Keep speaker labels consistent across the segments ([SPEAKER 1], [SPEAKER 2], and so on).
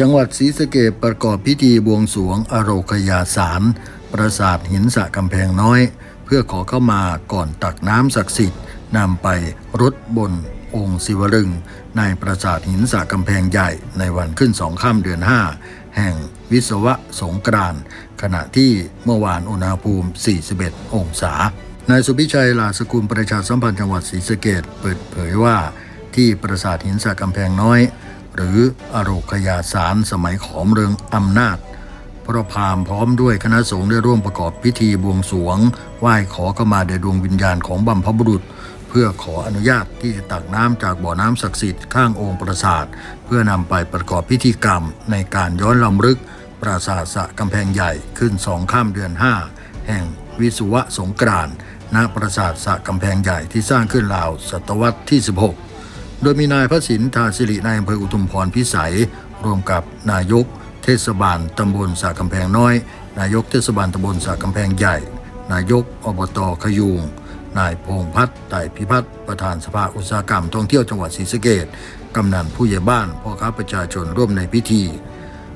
[SPEAKER 1] จังหวัดศรีสะเกดประกอบพิธีบวงสรวงอโรคยาสารปราสาทหินสะกำแพงน้อย เพื่อขอเข้ามาก่อนตักน้ำศักดิ์สิทธิ์นำไปรดบนองค์ศิวลึง ในปราสาทหินสะกำแพงใหญ่ในวันขึ้นสองข้ามเดือน 5 แห่งวิศวะสงกรานต์ขณะที่เมื่อวานอุณหภูมิ 41 องศานายสุพิชัยลาสกุลประชาสัมพันธ์จังหวัดศรีสะเกดเปิดเผยว่า ที่ปราสาทหินสะกำแพงน้อย หรืออโรคยาสารสมัยขอมเรืองอำนาจ พระพามพร้อมด้วยคณะสงฆ์ได้ร่วมประกอบพิธีบวงสรวง ไหว้ขอขมาแด่ดวงวิญญาณของบัมพบุรุษ เพื่อขออนุญาตที่จะตักน้ำจากบ่อน้ำศักดิ์สิทธิ์ข้างองค์ปราสาท เพื่อนำไปประกอบพิธีกรรมในการย้อนลำลึก ปราสาทสะกำแพงใหญ่ขึ้นสองข้ามเดือน 5 แห่งวิสุวะสงกรานณปราสาทสะกำแพงใหญ่ที่สร้างขึ้นราวศตวรรษที่ 16 โดยมีนายพระสินทาสิรินายอำเภออุทุมพรพิสัย ร่วมกับนายก เทศบาลตำบลสากำแพงน้อย นายกเทศบาลตำบลสากำแพงใหญ่ นายกอบตขยูงนายพงพัฒน์ไต่พิพัฒน์ประธานสภาอุตสาหกรรมท่องเที่ยวจังหวัดศรีสะเกษกำนันผู้ใหญ่บ้านพ่อค้าประชาชนร่วมในพิธี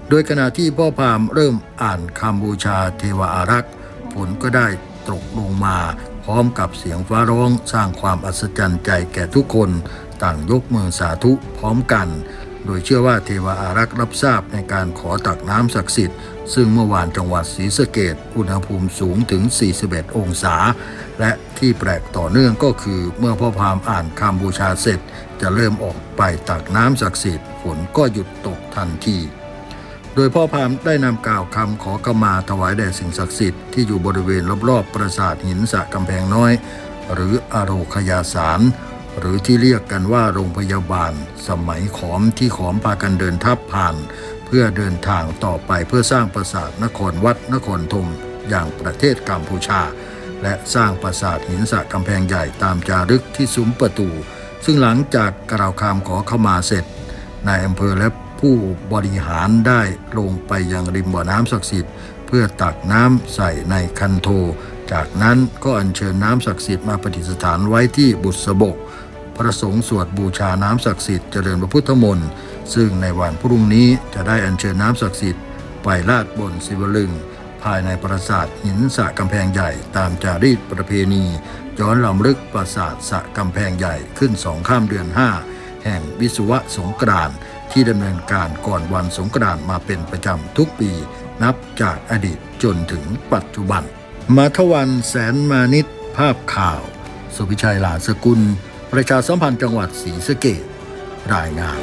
[SPEAKER 1] โดยขณะที่พ่อพามเริ่มอ่านคำบูชาเทวอารักษ์ฝนก็ได้ตกลงมา พร้อมกับเสียงฟ้าร้องสร้างความอัศจรรย์ใจแก่ทุกคน ต่างยกมือสาธุพร้อมกัน โดยเชื่อว่าเทวอารักษ์รับทราบในการขอตักน้ำศักดิ์สิทธิ์ ซึ่งเมื่อวานจังหวัดศรีสะเกดอุณหภูมิสูงถึง 41 องศา และที่แปลกต่อเนื่องก็คือเมื่อพ่อพามอ่านคำบูชาเสร็จ จะเริ่มออกไปตักน้ำศักดิ์สิทธิ์ฝนก็หยุดตกทันทีโดยพ่อพามได้นำกล่าวคำขอขมาถวายแด่สิ่งศักดิ์สิทธิ์ที่อยู่บริเวณรอบๆปราสาทหินสะกำแพงน้อย หรืออโรคยาสาร หรือที่เรียกกันว่าโรงพยาบาล สมัยขอมที่ขอมพากันเดินทับผ่าน เพื่อเดินทางต่อไปเพื่อสร้างปราสาทนครวัดนครธมอย่างประเทศกัมพูชา และสร้างปราสาทหินสะกำแพงใหญ่ตามจารึกที่ซุ้มประตู ซึ่งหลังจากกล่าวคำขอเข้ามาเสร็จนายอำเภอและผู้บริหารได้ลงไปยังริมบ่อน้ำศักดิ์สิทธิ์เพื่อตักน้ำใส่ในคันโท จากนั้นก็อัญเชิญน้ำศักดิ์สิทธิ์มาประดิษฐานไว้ที่บุษบก พระสงฆ์สวดบูชาน้ำศักดิ์สิทธิ์เจริญพระพุทธมนต์ซึ่งในวันพรุ่งนี้จะได้อัญเชิญน้ำศักดิ์สิทธิ์ไปลาดบนศิวลึง ภายในปราสาทหินสะกำแพงใหญ่ตามจารีตประเพณีย้อนลำลึกปราสาทสะกำแพงใหญ่ขึ้นสองข้ามเดือน 5 แห่งวิศวะสงกรานต์ที่ดำเนินการก่อนวันสงกรานต์มาเป็นประจำทุกปี นับจากอดีตจนถึงปัจจุบัน มาทวันแสนมานิตภาพข่าว สุพิชัยหลาสกุล ประชาสัมพันธ์จังหวัดศรีสะเกษรายงาน